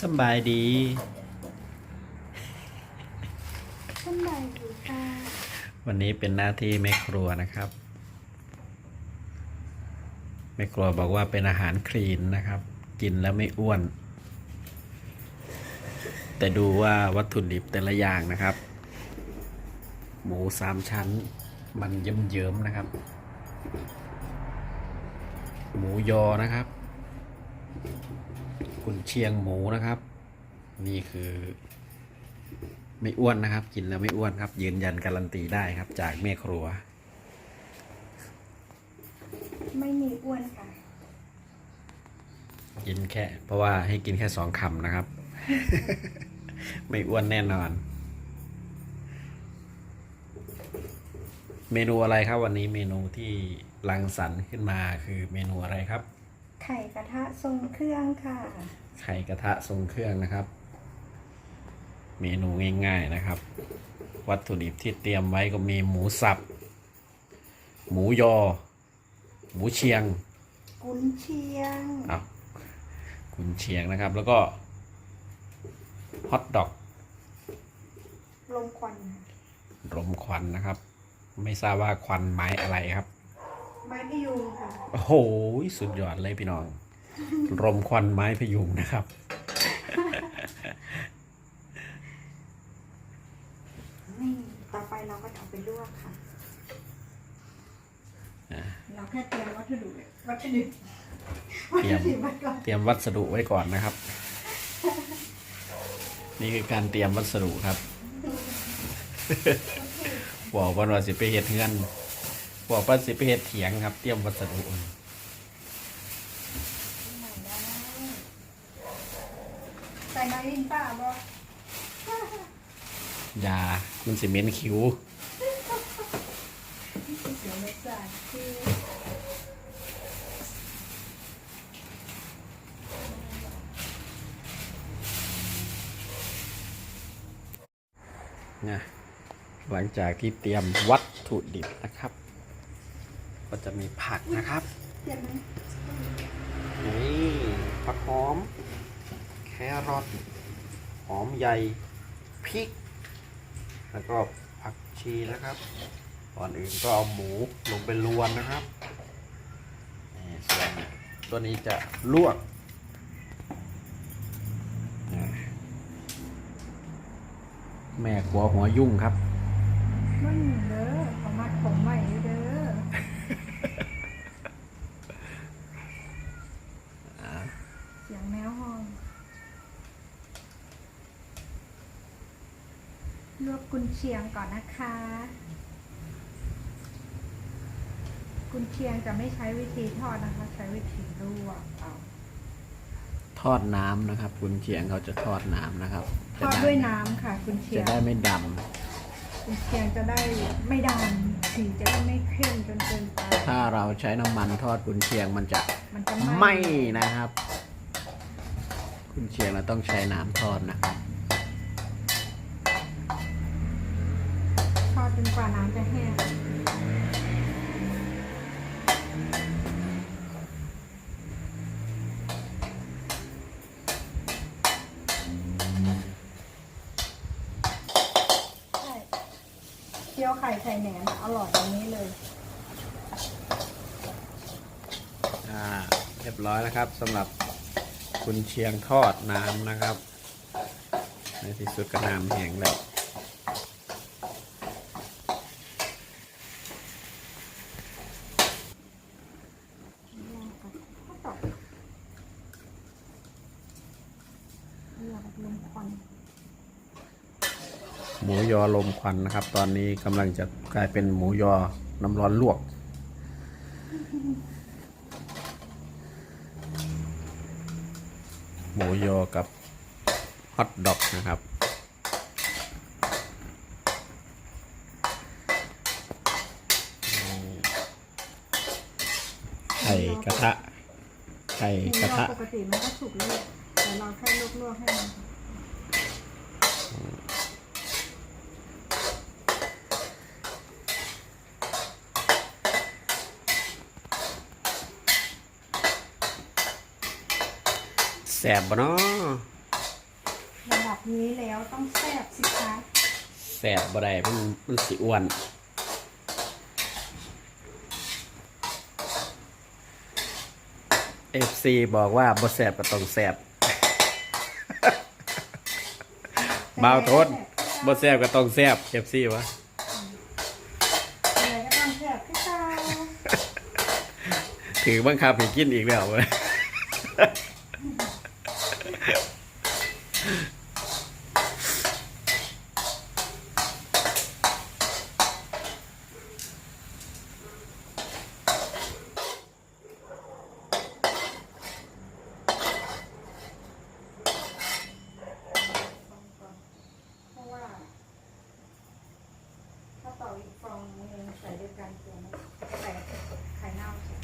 สำบายดี สบายดีค่ะวันนี้เป็นหน้าที่แม่ครัวนะครับ แม่ครัวบอกว่าเป็นอาหารคลีนนะครับ กินแล้วไม่อ้วน แต่ดูว่าวัตถุดิบแต่ละอย่างนะครับ หมูสามชั้น มันเยิ้มๆนะครับ หมูยอนะครับ กุนเชียงหมูนะครับ นี่คือ ไม่อ้วนนะครับ กินแล้วไม่อ้วนครับ ยืนยันการันตีได้ครับ จากแม่ครัว ไม่มีอ้วนค่ะ กินแค่ เพราะว่าให้กินแค่สองคำนะครับ ไม่อ้วนแน่นอน เมนูอะไรครับวันนี้เมนูที่รังสรรค์ขึ้นมาคือเมนูอะไรครับ ไข่กระทะทรงเครื่องค่ะ ไข่กระทะทรงเครื่องนะครับ เมนูง่ายๆนะครับ วัตถุดิบที่เตรียมไว้ก็มีหมูสับ หมูยอ หมูเชียง กุนเชียงอ้าวคุณเชียงนะครับ แล้วก็ฮอทดอกลมควันค่ะรมควันนะครับ ไม่ทราบว่าควันไม้อะไรครับ ไม้พยุงค่ะโอ้โหสุดยอดเลยพี่น้อง รมควันไม้พยุงนะครับ นี่ต่อไปเราก็เอาไปลวกค่ะอ่าเราแค่เตรียมวัตถุดิบวัตถุดิบวัตเตรียถุมดิบไว้ก่อนเตรียมวัสดุไว้ก่อนนะครับ นี่คือการเตรียมวัสดุครับบอกว่าเราสิไปเฮ็ดเงิน บอกว่าสิไปเฮ็ดเถียงครับ เตรียมวัสดุใส่น้อยลินป้าบ่ยามันสิเหม็นคิ้วเสียวไม่ใส่คือนะหลังจากที่เตรียมวัตถุดิบนะครับ ก็จะมีผักนะครับเตรียมไหมนี่ผักหอม แครอทหอมใหญ่พริก แล้วก็ผักชีนะครับก่อนอื่นก็เอาหมูลงไปลวนนะครับนี่ส่วนตัวนี้จะลวกอ่าแม่ครัวหัวยุ่งครับ มันเด้อเขามัดผมไว้เด้อเสียงแมวห้อง ลวกกุนเชียงก่อนนะคะ กุนเชียงจะไม่ใช้วิธีทอดนะคะ ใช้วิธีลวกเอาทอดน้ำนะครับคุณเชียงเขาจะทอดน้ำนะครับทอดด้วยน้ำค่ะ กุนเชีจะยงได้ไม่ดกุนเชียงจะได้ไม่ดำสีจะได้ไม่เข้มจนเกินไปำถ้าเราใช้น้ำมันทอดคุณเชียงมันจะมันจะไหม้นะครับคุณเชียงเราต้องใช้น้ำทอดนะครับ ทอด จนกว่าน้ำจะแห้งใช่เคี่ยวไข่ไข่แหนมอร่อยอย่างนี้เลย อ่า เรียบร้อยแล้วครับสำหรับคุณเชียงทอดน้ำนะครับ ในที่สุดก็น้ำแห้งแล้ว ก็ตอกเรียก ลมควันหมูยอลมควันนะครับ ตอนนี้กำลังจะกลายเป็นหมูยอน้ำร้อนลวก หมูยอกับฮอทดอกนะครับไข่กระทะไข่กระทะปกติมันก็สุกแล้ว แหละแต่เราแค่ลวกๆให้มันแสบบ่เนาะระดับนี้แล้วต้องแซ่บสิคะแสบบ่ได้มันมันสิอ้วน FC บอกว่าบ่แสบก็ต้องแสบ บ่าวโทษบ่แสบก็ต้องแสบ FC วะอะไรก็ต้องแซ่บพี่เจ้าถือบังคับให้กินอีกแล้วเว้ย เพราะว่า ถ้าเป่า อีกฟองนึงใส่ด้วยกันเกลือมันแตกไข่เน่าใส่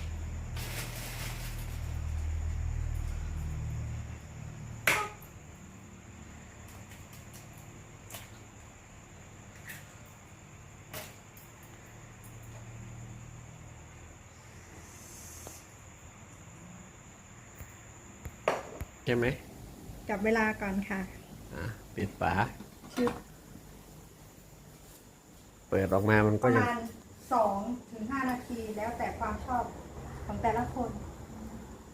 ใช่ไหมจับเวลาก่อนค่ะ อะปิดฝาชืบ เปิดออกมามันปก็ระจะมาณสองถึงห้านาทีแล้วแต่ความชอบของแต่ละคน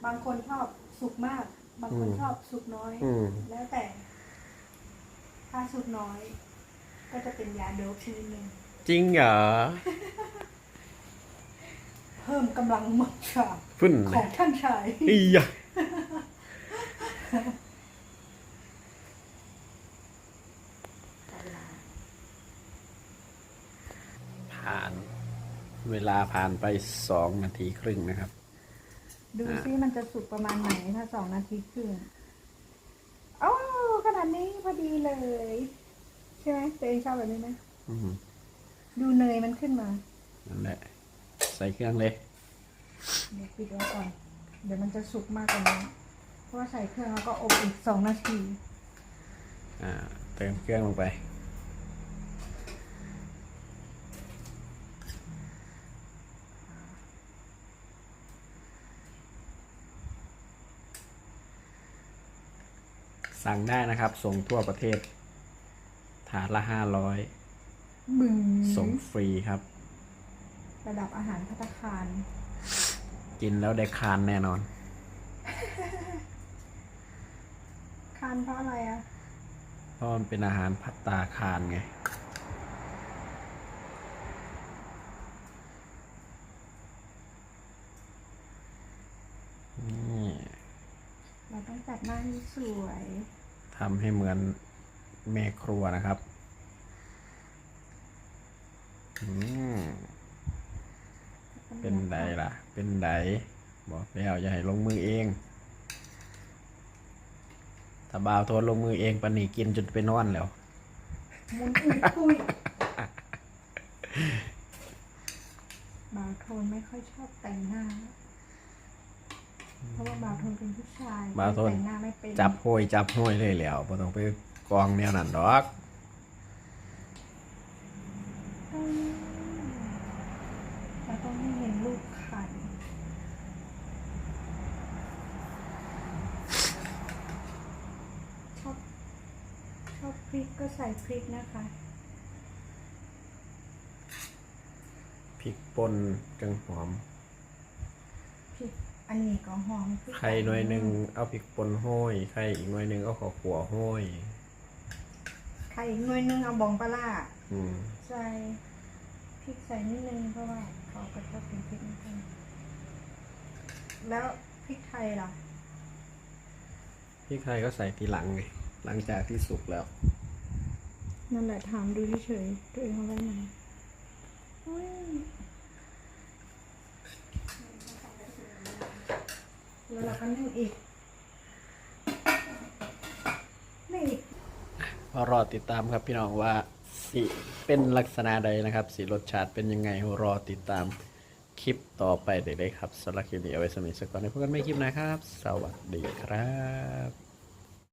บางคนชอบสุกมาก บางคนชอบสุกน้อย อืม แล้วแต่ ถ้าสุกน้อย ก็จะเป็นยาโดบชนิดหนึ่งจริงเหรอเพิ่มกำลังมักฉา funn ของท่านชาย อียะ จับเวลา ผ่าน เวลาผ่านไปสองนาทีครึ่งนะครับ ดูซิมันจะสุกประมาณไหนถ้าสองนาทีครึ่งโอ้ขนาดนี้พอดีเลย ใช่ไหมตัวเองชอบแบบนี้ไหมอืมดูเนยมันขึ้นมานั่นแหละใส่เครื่องเลยเดี๋ยวปิดไว้ก่อน เดี๋ยวมันจะสุกมากกว่านี้เพราะว่าใส่เครื่องแล้วก็อบอีกสองนาที อ่า เติมเครื่องลงไป สั่งได้นะครับ ส่งทั่วประเทศ ถาดละห้าร้อยบึงส่งฟรีครับ ระดับอาหารพัตตาคาร กินแล้วได้คานแน่นอน คานเพราะอะไรอะเพราะมันเป็นอาหารพัตตาคารไง นี่ เราต้องจัดหน้าให้สวย ทำให้เหมือนแม่ครัวนะครับเป็นไดล่ะ เป็นไดบอกแล้วอย่าให้ลงมือเอง ถ้าบ่าวโทนลงมือเองปนีกินจนไปนอนแล้วมุนอุ้ยคุยบาวโทนไม่ค่อยชอบแต่งหน้า เพราะว่าบาวโทนเป็นผู้ชายบาวโทนแต่งหน้าไม่เป็นจับห้อยจับห้อยเลยแล้วบ่ต้องไปกองแนวนั้นดอกอืมเราต้องให้เห็นรูปไข่ชอบชอบพริกก็ใส่พริกนะคะพริกป่นจังหอมพริก อันนี้ก็หอมพริกไข่หน่วยหนึ่งเอาพริกป่นห้อยไข่อีกหน่วยหนึ่งเอาข้าวขัวห้อยไข่อีกหน่วยหนึงเอาบองปลาร้าอืมใส่พริกใส่นิดนึงเพราะว่าเขาก็ชอบกินพริกนิดนึงแล้วพริกไทยล่ะพริกไทยก็ใส่ทีหลังไงหลังจากที่สุกแล้ว นั่นแหละถามดูเฉยๆตัวเองเอาไว้ไหนอุ๊ย แล้วเราก็นึ่งอีกนึ่งอีกรอติดตามครับพี่น้องว่าสิเป็นลักษณะใดนะครับ สีรสชาติเป็นยังไงรอติดตามคลิปต่อไปได้เลยครับสำหรับคลิปนี้เอาไว้สมิสก่อนในพบกันไม่คลิปนะครับ สวัสดีครับ